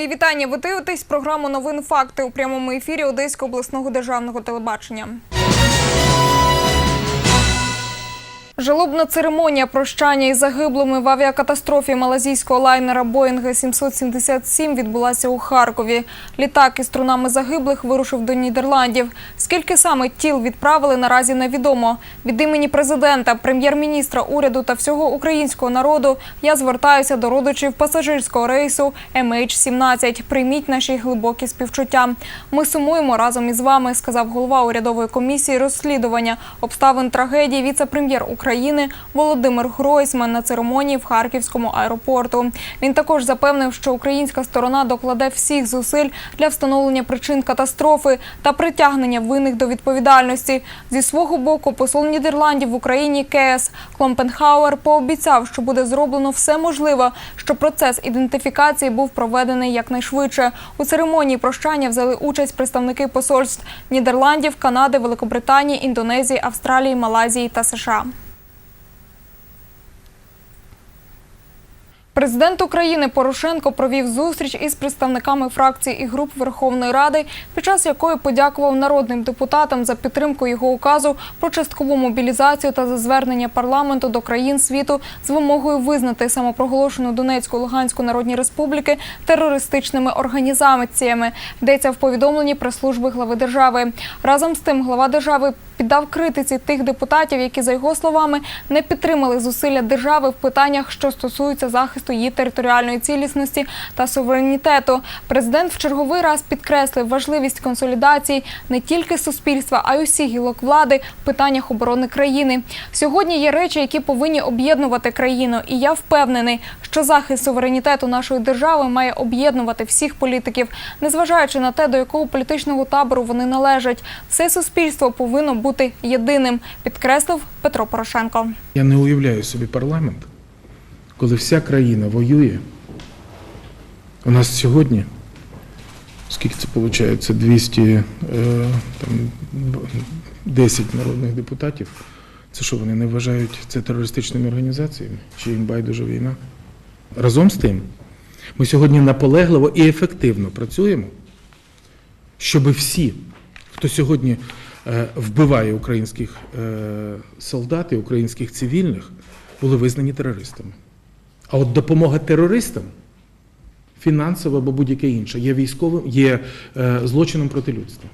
Мої вітання. Ви дивитесь програму Новин Факти у прямому ефірі Одеського обласного державного телебачення. Жалобна церемонія прощання із загиблими в авіакатастрофі малазійського лайнера Боїнга 777 відбулася у Харкові. Літак із трунами загиблих вирушив до Нідерландів. Скільки саме тіл відправили, наразі невідомо. Від імені президента, прем'єр-міністра, уряду та всього українського народу я звертаюся до родичів пасажирського рейсу MH17. Прийміть наші глибокі співчуття. Ми сумуємо разом із вами, сказав голова урядової комісії розслідування обставин трагедії віце-прем'єр України Володимир Гройсман на церемонії в Харківському аеропорту. Він також запевнив, що українська сторона докладе всіх зусиль для встановлення причин катастрофи та притягнення винних до відповідальності. Зі свого боку, посол Нідерландів в Україні КС Кломпенхауер пообіцяв, що буде зроблено все можливе, щоб процес ідентифікації був проведений якнайшвидше. У церемонії прощання взяли участь представники посольств Нідерландів, Канади, Великобританії, Індонезії, Австралії, Малайзії та США. Президент України Порошенко провів зустріч із представниками фракцій і груп Верховної Ради, під час якої подякував народним депутатам за підтримку його указу про часткову мобілізацію та за звернення парламенту до країн світу з вимогою визнати самопроголошену Донецьку Луганську Народні Республіки терористичними організаціями. Йдеться в повідомленні прес-служби глави держави. Разом з тим, глава держави піддав критиці тих депутатів, які за його словами не підтримали зусилля держави в питаннях, що стосуються захисту її територіальної цілісності та суверенітету. Президент в черговий раз підкреслив важливість консолідації не тільки суспільства, а й усіх гілок влади в питаннях оборони країни. Сьогодні є речі, які повинні об'єднувати країну, і я впевнений, що захист суверенітету нашої держави має об'єднувати всіх політиків, незважаючи на те, до якого політичного табору вони належать. Все суспільство повинно бути єдиним, підкреслив Петро Порошенко. Я не уявляю собі парламент, коли вся країна воює. У нас сьогодні, скільки це виходить, 200, е, там, 10 народних депутатів. Це що, вони не вважають це терористичними організаціями? Чи їм байдуже війна? Разом з тим, ми сьогодні наполегливо і ефективно працюємо, щоб всі, хто сьогодні е, вбиває українських е, солдат і українських цивільних, були визнані терористами. А от допомога терористам, фінансова або будь-яке інше, є військовим, є е, злочином проти людства.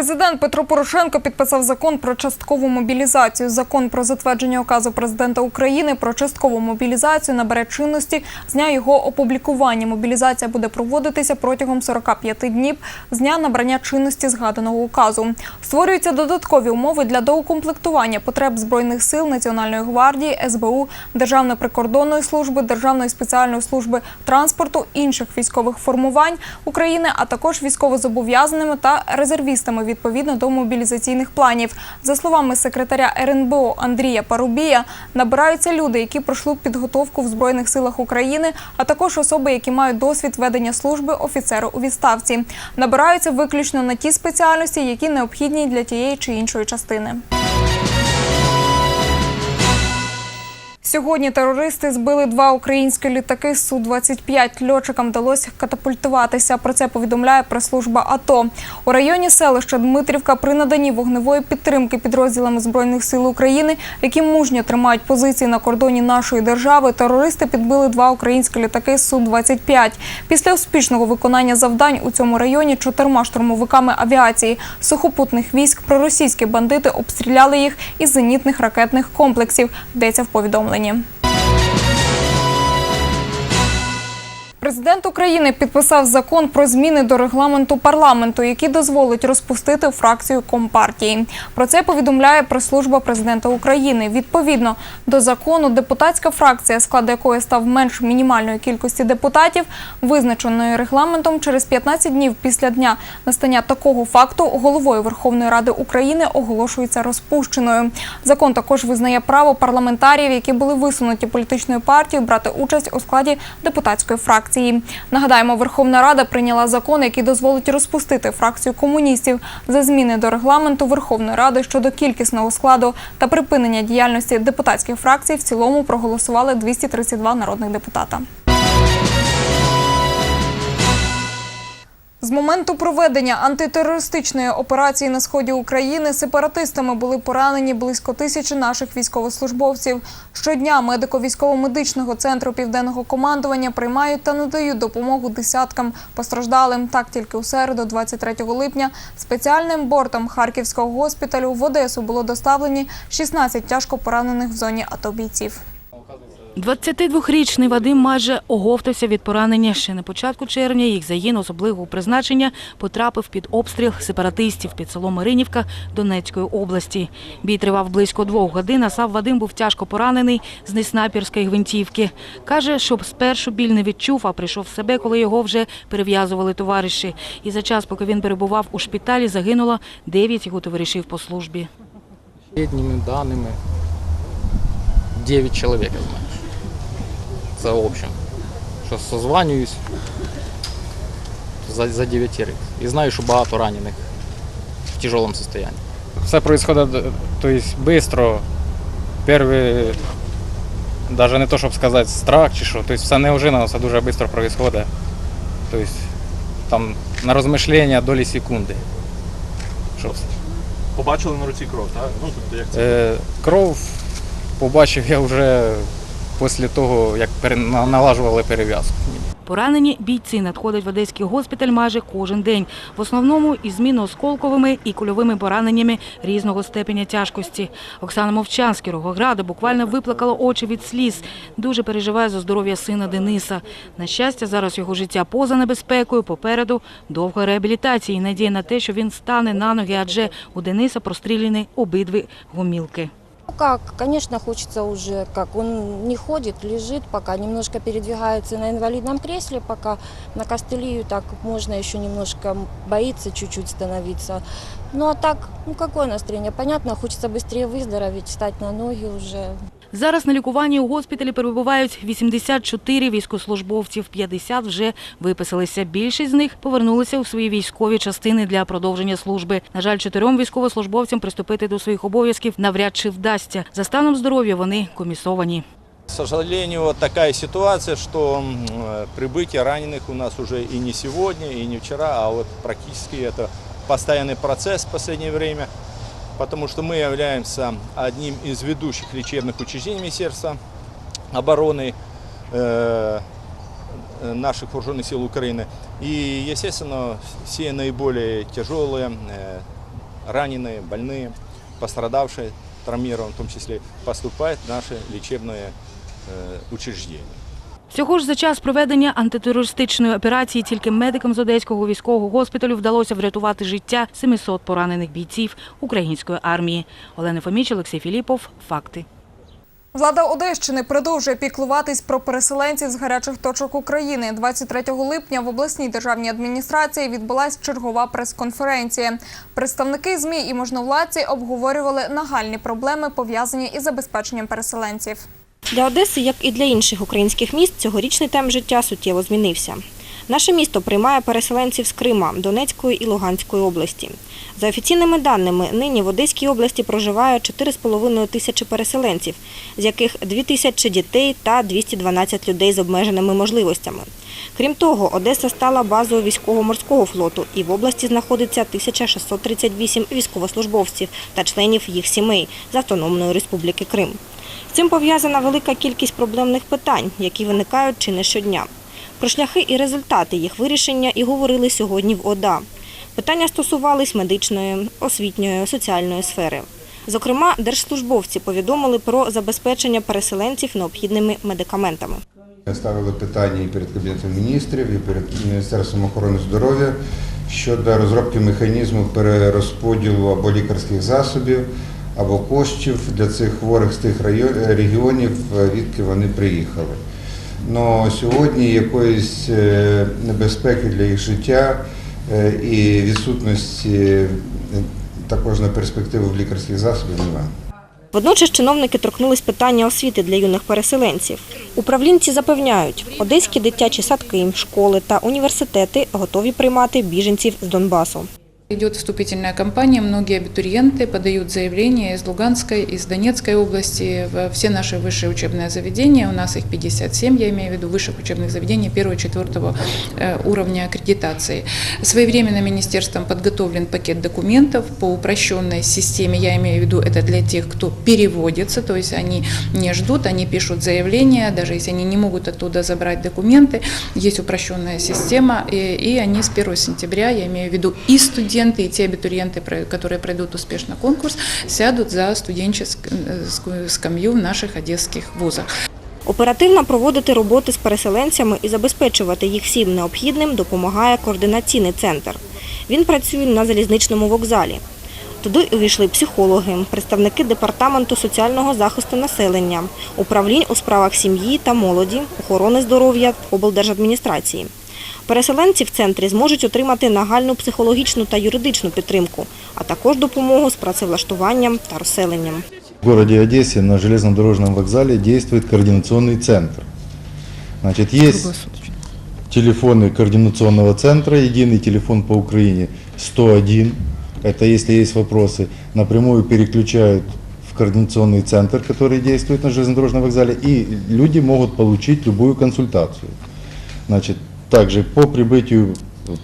Президент Петро Порошенко підписав закон про часткову мобілізацію. Закон про затвердження указу президента України про часткову мобілізацію набере чинності з дня його опублікування. Мобілізація буде проводитися протягом 45 днів з дня набрання чинності згаданого указу. Створюються додаткові умови для доукомплектування потреб збройних сил Національної гвардії, СБУ, Державної прикордонної служби, Державної спеціальної служби транспорту, інших військових формувань України, а також військовозобов'язаними та резервістами відповідно до мобілізаційних планів. За словами секретаря РНБО Андрія Парубія, набираються люди, які пройшли підготовку в збройних силах України, а також особи, які мають досвід ведення служби офіцеру у відставці. Набираються виключно на ті спеціальності, які необхідні для тієї чи іншої частини. Сьогодні терористи збили два українські літаки Су-25. Льотчикам вдалося катапультуватися. Про це повідомляє прес-служба АТО. У районі селища Дмитрівка при наданні вогневої підтримки підрозділами збройних сил України, які мужньо тримають позиції на кордоні нашої держави. Терористи підбили два українські літаки Су-25. Після успішного виконання завдань у цьому районі чотирма штурмовиками авіації сухопутних військ проросійські бандити обстріляли їх із зенітних ракетних комплексів. Йдеться в повідомленні районі. Президент України підписав закон про зміни до регламенту парламенту, який дозволить розпустити фракцію Компартії. Про це повідомляє прес-служба президента України. Відповідно до закону, депутатська фракція, склад якої став менш мінімальної кількості депутатів, визначеної регламентом через 15 днів після дня настання такого факту, головою Верховної Ради України оголошується розпущеною. Закон також визнає право парламентарів, які були висунуті політичною партією, брати участь у складі депутатської фракції. Фракції. Нагадаємо, Верховна Рада прийняла закон, який дозволить розпустити фракцію комуністів за зміни до регламенту Верховної Ради щодо кількісного складу та припинення діяльності депутатських фракцій. В цілому проголосували 232 народних депутата. З моменту проведення антитерористичної операції на сході України сепаратистами були поранені близько тисячі наших військовослужбовців. Щодня медико-військово-медичного центру південного командування приймають та надають допомогу десяткам постраждалим. Так тільки у середу, 23 липня, спеціальним бортом Харківського госпіталю в Одесу було доставлені 16 тяжко поранених в зоні АТО бійців. 22-річний Вадим майже оговтався від поранення. Ще на початку червня їх загін особливого призначення потрапив під обстріл сепаратистів під селом Маринівка Донецької області. Бій тривав близько двох годин, а сам Вадим був тяжко поранений з неснайперської гвинтівки. Каже, щоб спершу біль не відчув, а прийшов в себе, коли його вже перев'язували товариші. І за час, поки він перебував у шпиталі, загинуло 9 його товаришів по службі. Последними данными 9 человек, я знаю. Це в общем. Що созванююсь за, за 9 І знаю, що багато ранених в тяжелом состоянии. Все происходит то есть, быстро. Перший, даже не то, щоб сказати, страх чи що. Тобто все неожиданно, все дуже швидко происходит. Тобто, там на розмишлення долі секунди. Що Побачили на руці кров, так? Ну, тобто як це? Е, кров побачив я вже після того, як налажували перев'язку. Поранені бійці надходять в Одеський госпіталь майже кожен день. В основному із зміно-осколковими і кульовими пораненнями різного степеня тяжкості. Оксана Мовчан з Кіровограда буквально виплакала очі від сліз. Дуже переживає за здоров'я сина Дениса. На щастя, зараз його життя поза небезпекою. Попереду довга реабілітація і надія на те, що він стане на ноги, адже у Дениса простріляні обидві гомілки. Ну как, конечно, хочется уже, как он не ходит, лежит, пока немножко передвигается на инвалидном кресле, пока на костыле так можно еще немножко боится чуть-чуть становиться. Ну а так, ну какое настроение? Понятно, хочется быстрее выздороветь, встать на ноги уже. Зараз на лікуванні у госпіталі перебувають 84 військовослужбовців, 50 вже виписалися. Більшість з них повернулися у свої військові частини для продовження служби. На жаль, чотирьом військовослужбовцям приступити до своїх обов'язків навряд чи вдасться. За станом здоров'я вони комісовані. К сожалению, вот такая ситуация, что м, э, прибытие раненых у нас уже и не сегодня, и не вчера, а вот практически это постоянный процесс в последнее время, потому что мы являемся одним из ведущих лечебных учреждений Министерства обороны э, э, наших вооруженных сил Украины. И, естественно, все наиболее тяжелые, э, раненые, больные, пострадавшие, травмированные в том числе, поступают в наши лечебные э, учреждения. Всього ж за час проведення антитерористичної операції тільки медикам з Одеського військового госпіталю вдалося врятувати життя 700 поранених бійців української армії. Олена Фоміч, Олексій Філіпов. Факти. Влада Одещини продовжує піклуватись про переселенців з гарячих точок України. 23 липня в обласній державній адміністрації відбулась чергова прес-конференція. Представники ЗМІ і можновладці обговорювали нагальні проблеми, пов'язані із забезпеченням переселенців. Для Одеси, як і для інших українських міст, цьогорічний темп життя суттєво змінився. Наше місто приймає переселенців з Крима, Донецької і Луганської області. За офіційними даними, нині в Одеській області проживає 4,5 тисячі переселенців, з яких 2 тисячі дітей та 212 людей з обмеженими можливостями. Крім того, Одеса стала базою військово-морського флоту і в області знаходиться 1638 військовослужбовців та членів їх сімей з Автономної Республіки Крим. З цим пов'язана велика кількість проблемних питань, які виникають чи не щодня. Про шляхи і результати їх вирішення і говорили сьогодні в ОДА. Питання стосувались медичної, освітньої, соціальної сфери. Зокрема, держслужбовці повідомили про забезпечення переселенців необхідними медикаментами. Ставили питання і перед Кабінетом міністрів, і перед Міністерством охорони здоров'я щодо розробки механізму перерозподілу або лікарських засобів, або коштів для цих хворих з тих регіонів, відки вони приїхали. Но сьогодні якоїсь е, небезпеки для їх життя е, і відсутності е, також на перспективу в лікарських засобів немає. Водночас чиновники торкнулись питання освіти для юних переселенців. Управлінці запевняють, одеські дитячі садки, школи та університети готові приймати біженців з Донбасу. Идет вступительная кампания, многие абитуриенты подают заявления из Луганской, из Донецкой области во все наши высшие учебные заведения. У нас их 57, я имею в виду высших учебных заведений первого и четвертого э, уровня аккредитации. Своевременно министерством подготовлен пакет документов по упрощенной системе. Я имею в виду это для тех, кто переводится, то есть они не ждут, они пишут заявления, даже если они не могут оттуда забрать документы, есть упрощенная система, и, и они с 1 сентября, я имею в виду и студенты, и те абитуриенты, которые пройдут успешно конкурс, сядут за студенческую скамью в наших одесских вузах. Оперативно проводити роботи з переселенцями і забезпечувати їх всім необхідним допомагає координаційний центр. Він працює на залізничному вокзалі. Туди увійшли психологи, представники департаменту соціального захисту населення, управлінь у справах сім'ї та молоді, охорони здоров'я, облдержадміністрації. Переселенці в центрі зможуть отримати нагальну психологічну та юридичну підтримку, а також допомогу з працевлаштуванням та розселенням. В городе Одессе на железнодорожном вокзале действует координационный центр. Значит, есть телефоны координационного центра, единый телефон по Украине 101. Это если есть вопросы, напрямую переключают в координационный центр, который действует на железнодорожном вокзале, и люди могут получить любую консультацию. Значит, также по прибытию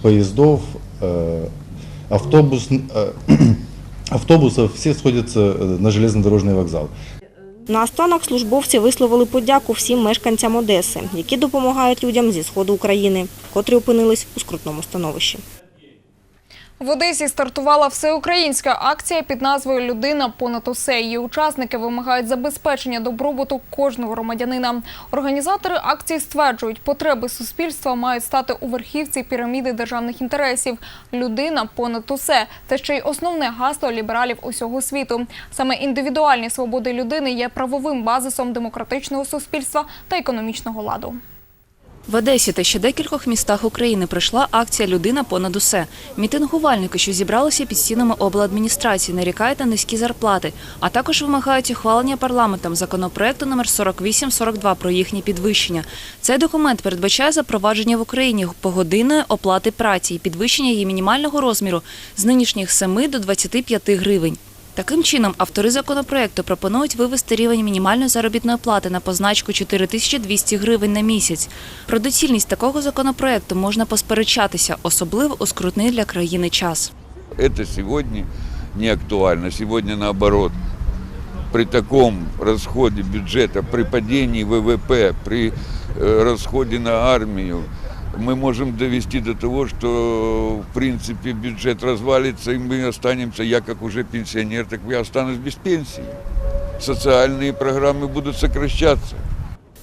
поездов, э, автобус, э, автобусов все сходятся э, на железнодорожный вокзал. Наостанок службовці висловили подяку всім мешканцям Одеси, які допомагають людям зі сходу України, котрі опинились у скрутному становищі. В Одесі стартувала всеукраїнська акція під назвою Людина понад усе. Її учасники вимагають забезпечення добробуту кожного громадянина. Організатори акції стверджують, потреби суспільства мають стати у верхівці піраміди державних інтересів. Людина понад усе це ще й основне гасло лібералів усього світу. Саме індивідуальні свободи людини є правовим базисом демократичного суспільства та економічного ладу. В Одесі та ще декількох містах України пройшла акція Людина понад усе. Мітингувальники, що зібралися під стінами обладміністрації, нарікають на низькі зарплати, а також вимагають ухвалення парламентом законопроекту номер 4842 про їхнє підвищення. Цей документ передбачає запровадження в Україні погодинної оплати праці і підвищення її мінімального розміру з нинішніх 7 до 25 гривень. Таким чином, автори законопроекту пропонують вивести рівень мінімальної заробітної плати на позначку 4200 гривень на місяць. Про доцільність такого законопроекту можна посперечатися, особливо у скрутний для країни час. Это сегодня не актуально. Сегодня наоборот. При таком расходе бюджета, при падении ВВП, при э, расходе на армию, мы можем довести до того, что в принципе бюджет развалится, и мы останемся, я как уже пенсионер, так я останусь без пенсии. Социальные программы будут сокращаться.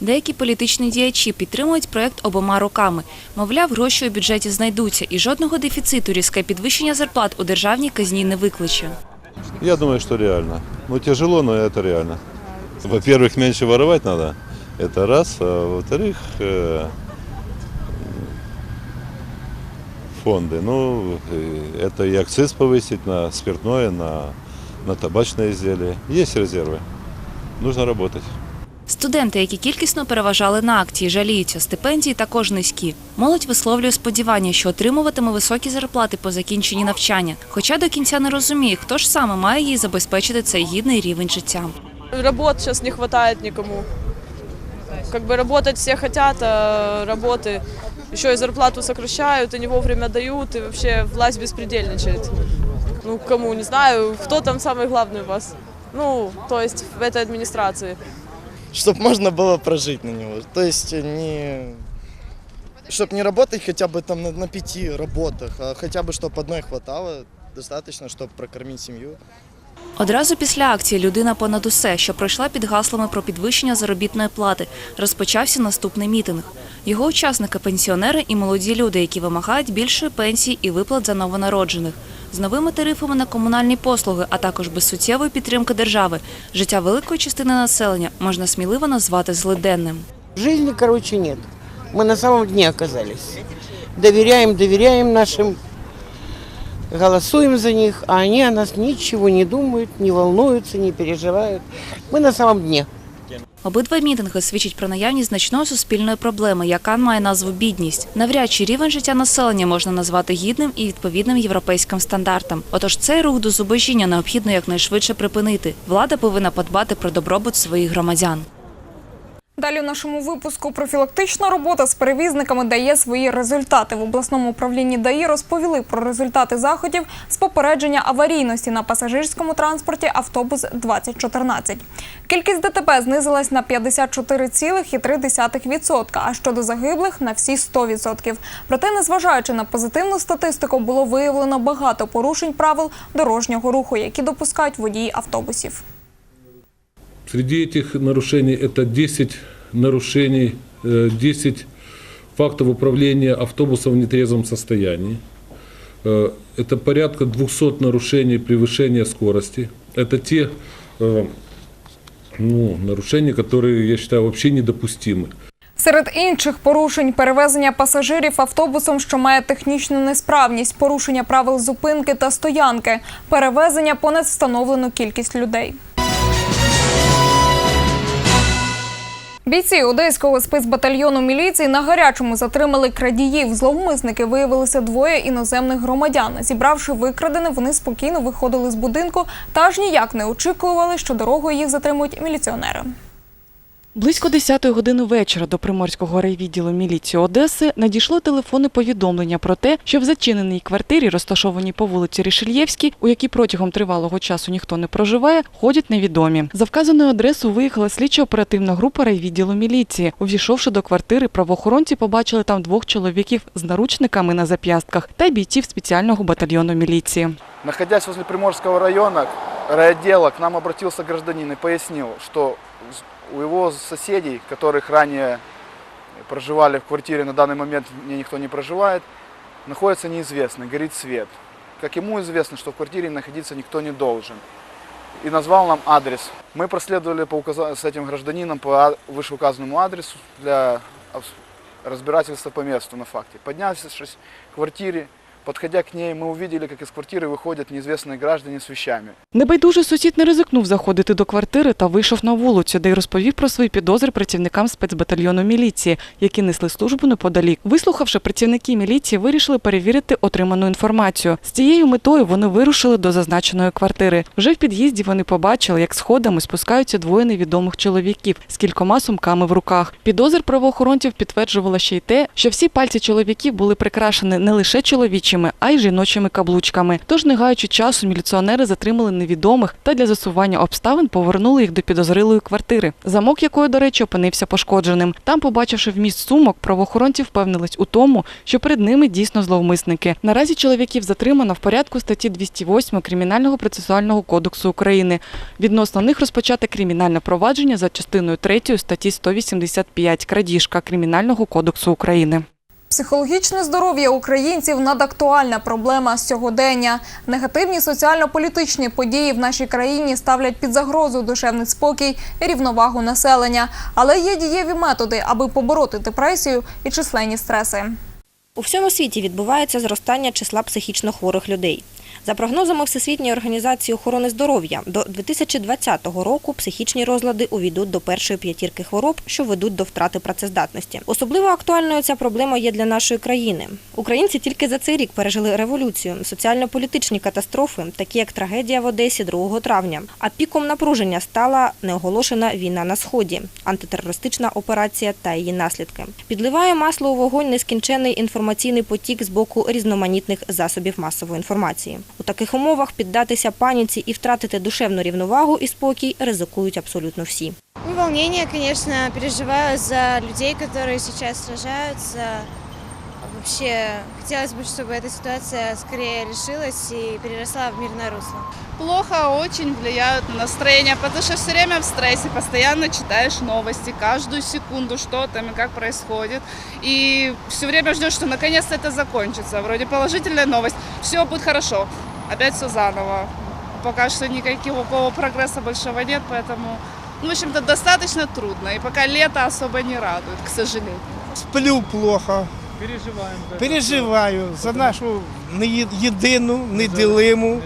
Деякі політичні діячі підтримують проект обома руками. Мовляв, гроші у бюджеті знайдуться, і жодного дефіциту різке підвищення зарплат у державній казні не викличе. Я думаю, что реально. Ну, тяжело, но это реально. Во-первых, меньше воровать надо. Это раз. А во-вторых, э, фонды. Ну, э, это и акциз повысить на спиртное, на, на табачные изделия. Есть резервы. Нужно работать. Студенти, які кількісно переважали на акції, жаліються, стипендії також низькі. Молодь висловлює сподівання, що отримуватиме високі зарплати по закінченні навчання, хоча до кінця не розуміє, хто ж саме має їй забезпечити цей гідний рівень життя. Работ сейчас не хватает никому. Как бы работать все хотят, а работы еще и зарплату сокращают, и не вовремя дают, и вообще власть беспредельничает. Ну, кому, не знаю, кто там самый главный у вас? Ну, то есть в этой администрации. чтобы можно было прожить на него. То есть не... Чтобы не работать хотя бы там на, на пяти работах, а хотя бы чтобы одной хватало, достаточно, чтобы прокормить семью. Одразу після акції Людина понад усе, що пройшла під гаслами про підвищення заробітної плати, розпочався наступний мітинг. Його учасники пенсіонери і молоді люди, які вимагають більшої пенсії і виплат за новонароджених. З новими тарифами на комунальні послуги, а також без суттєвої підтримки держави, життя великої частини населення можна сміливо назвати злиденним. Жизни, короче, нет. Мы на самом дне оказались. Доверяем, доверяем нашим голосуем за них, а они о нас ничего не думают, не волнуются, не переживают. Мы на самом дне. Обидва мітинги свідчать про наявність значної суспільної проблеми, яка має назву бідність. Навряд чи рівень життя населення можна назвати гідним і відповідним європейським стандартам. Отож, цей рух до зубожіння необхідно якнайшвидше припинити. Влада повинна подбати про добробут своїх громадян. Далі у нашому випуску профілактична робота з перевізниками дає свої результати. В обласному управлінні ДАІ розповіли про результати заходів з попередження аварійності на пасажирському транспорті автобус 2014. Кількість ДТП знизилась на 54,3%, а щодо загиблих на всі 100%. Проте, незважаючи на позитивну статистику, було виявлено багато порушень правил дорожнього руху, які допускають водії автобусів. Среди этих нарушений это 10 нарушений, э, 10 фактов управления автобусом в нетрезвом состоянии. Э, Это порядка 200 нарушений превышения скорости. Это те э, ну, нарушения, которые, я считаю, вообще недопустимы. Серед інших порушень перевезення пасажирів автобусом, що має технічну несправність, порушення правил зупинки та стоянки, перевезення понад встановлену кількість людей. Бійці одеського спецбатальйону міліції на гарячому затримали крадіїв. Зловмисники виявилися двоє іноземних громадян. Зібравши викрадене, вони спокійно виходили з будинку та аж ніяк не очікували, що дорогою їх затримують міліціонери. Близько 10-ї години вечора до Приморського райвідділу міліції Одеси надійшло телефонне повідомлення про те, що в зачиненій квартирі, розташованій по вулиці Рішельєвській, у якій протягом тривалого часу ніхто не проживає, ходять невідомі. За вказаною адресою виїхала слідчо-оперативна група райвідділу міліції. Увійшовши до квартири, правоохоронці побачили там двох чоловіків з наручниками на зап'ястках та бійців спеціального батальйону міліції. Находясь возле Приморского района, райотдела, к нам обратился гражданин и пояснил, что у его соседей, которых ранее проживали в квартире, на данный момент мне никто не проживает, находится неизвестно, горит свет. Как ему известно, что в квартире находиться никто не должен. И назвал нам адрес. Мы проследовали по указа- с этим гражданином по а- вышеуказанному адресу для разбирательства по месту на факте. Поднявшись к квартире, подходя к ней, мы увидели, как из квартиры выходят неизвестные граждане с вещами. Небайдужий сусід не ризикнув заходити до квартири та вийшов на вулицю, де й розповів про свої підозри працівникам спецбатальйону міліції, які несли службу неподалік. Вислухавши, працівники міліції вирішили перевірити отриману інформацію. З цією метою вони вирушили до зазначеної квартири. Вже в під'їзді вони побачили, як сходами спускаються двоє невідомих чоловіків з кількома сумками в руках. Підозр правоохоронців підтверджувало ще й те, що всі пальці чоловіків були прикрашені не лише чоловічими, а й жіночими каблучками. Тож, не гаючи часу, міліціонери затримали невідомих та для засування обставин повернули їх до підозрілої квартири, замок якої, до речі, опинився пошкодженим. Там, побачивши вміст сумок, правоохоронці впевнились у тому, що перед ними дійсно зловмисники. Наразі чоловіків затримано в порядку статті 208 Кримінального процесуального кодексу України. Відносно них розпочати кримінальне провадження за частиною 3 статті 185 крадіжка Кримінального кодексу України. Психологічне здоров'я українців надактуальна проблема сьогодення. Негативні соціально-політичні події в нашій країні ставлять під загрозу душевний спокій і рівновагу населення. Але є дієві методи, аби побороти депресію і численні стреси. У всьому світі відбувається зростання числа психічно хворих людей. За прогнозами Всесвітньої організації охорони здоров'я, до 2020 року психічні розлади увійдуть до першої п'ятірки хвороб, що ведуть до втрати працездатності. Особливо актуальною ця проблема є для нашої країни. Українці тільки за цей рік пережили революцію, соціально-політичні катастрофи, такі як трагедія в Одесі 2 травня. А піком напруження стала неоголошена війна на сході, антитерористична операція та її наслідки. Підливає масло у вогонь нескінчений інформаційний потік з боку різноманітних засобів масової інформації. У таких умовах піддатися паніці і втратити душевну рівновагу і спокій ризикують абсолютно всі. Ну, волнение, конечно, переживаю за людей, которые сейчас сражаются. Вообще, хотелось бы, чтобы эта ситуация скорее решилась и переросла в мирное русло. Плохо очень влияют на настроение, потому что все время в стрессе, постоянно читаешь новости, каждую секунду, что там и как происходит. И все время ждешь, что наконец-то это закончится. Вроде положительная новость, все будет хорошо, опять все заново. Пока что никакого прогресса большого нет, поэтому, ну, в общем-то, достаточно трудно. И пока лето особо не радует, к сожалению. Сплю плохо, Переживаю за нашу не єдину, неділиму,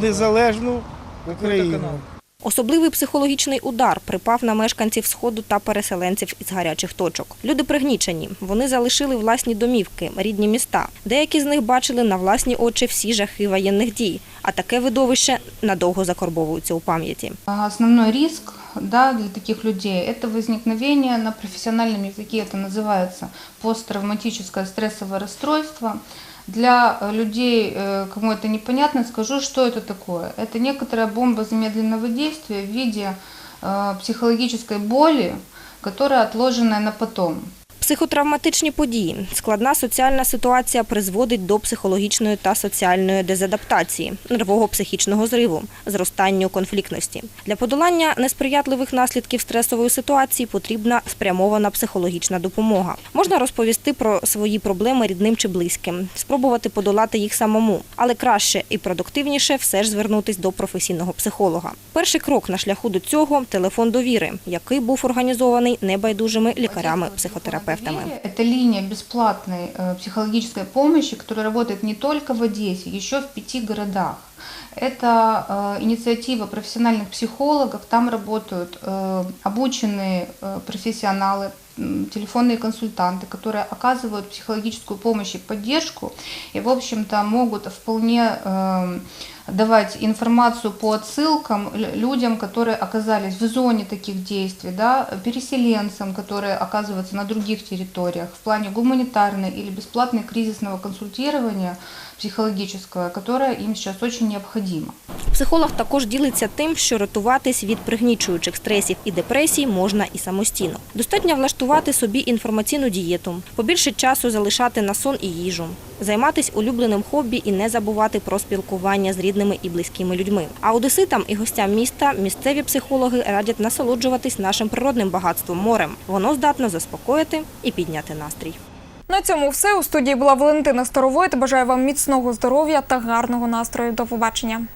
незалежну Україну. Особливий психологічний удар припав на мешканців Сходу та переселенців із гарячих точок. Люди пригнічені. Вони залишили власні домівки, рідні міста. Деякі з них бачили на власні очі всі жахи воєнних дій. А таке видовище надовго закорбовується у пам'яті. Основной риск да, для таких людей – это возникновение, на профессиональном языке это называется посттравматическое стрессовое расстройство. Для людей, э, кому это непонятно, скажу, что это такое. Это некоторая бомба замедленного действия в виде э, психологической боли, которая отложенная на потом. Психотравматичні події, складна соціальна ситуація призводить до психологічної та соціальної дезадаптації, нервового психічного зриву, зростанню конфліктності. Для подолання несприятливих наслідків стресової ситуації потрібна спрямована психологічна допомога. Можна розповісти про свої проблеми рідним чи близьким, спробувати подолати їх самому, але краще і продуктивніше все ж звернутись до професійного психолога. Перший крок на шляху до цього телефон довіри, який був організований небайдужими лікарями-психотерапевтами. Это линия бесплатной э, психологической помощи, которая работает не только в Одессе, еще в пяти городах. Это э, инициатива профессиональных психологов, там работают э, обученные э, профессионалы, м, телефонные консультанты, которые оказывают психологическую помощь и поддержку, и, в общем-то, могут вполне э, давать информацию по отсылкам лю- людям, которые оказались в зоне таких действий, да, переселенцам, которые оказываются на других территориях, в плане гуманитарной или бесплатной кризисного консультирования психологического, которое им сейчас очень необходимо. Психолог також ділиться тим, що рятуватись від пригнічуючих стресів і депресій можна і самостійно. Достатньо влаштувати собі інформаційну дієту, побільше часу залишати на сон і їжу, займатись улюбленим хобі і не забувати про спілкування з рідними і близькими людьми. А одеситам і гостям міста місцеві психологи радять насолоджуватись нашим природним багатством морем. Воно здатно заспокоїти і підняти настрій. На цьому все. У студії була Валентина Старовойт. Бажаю вам міцного здоров'я та гарного настрою. До побачення.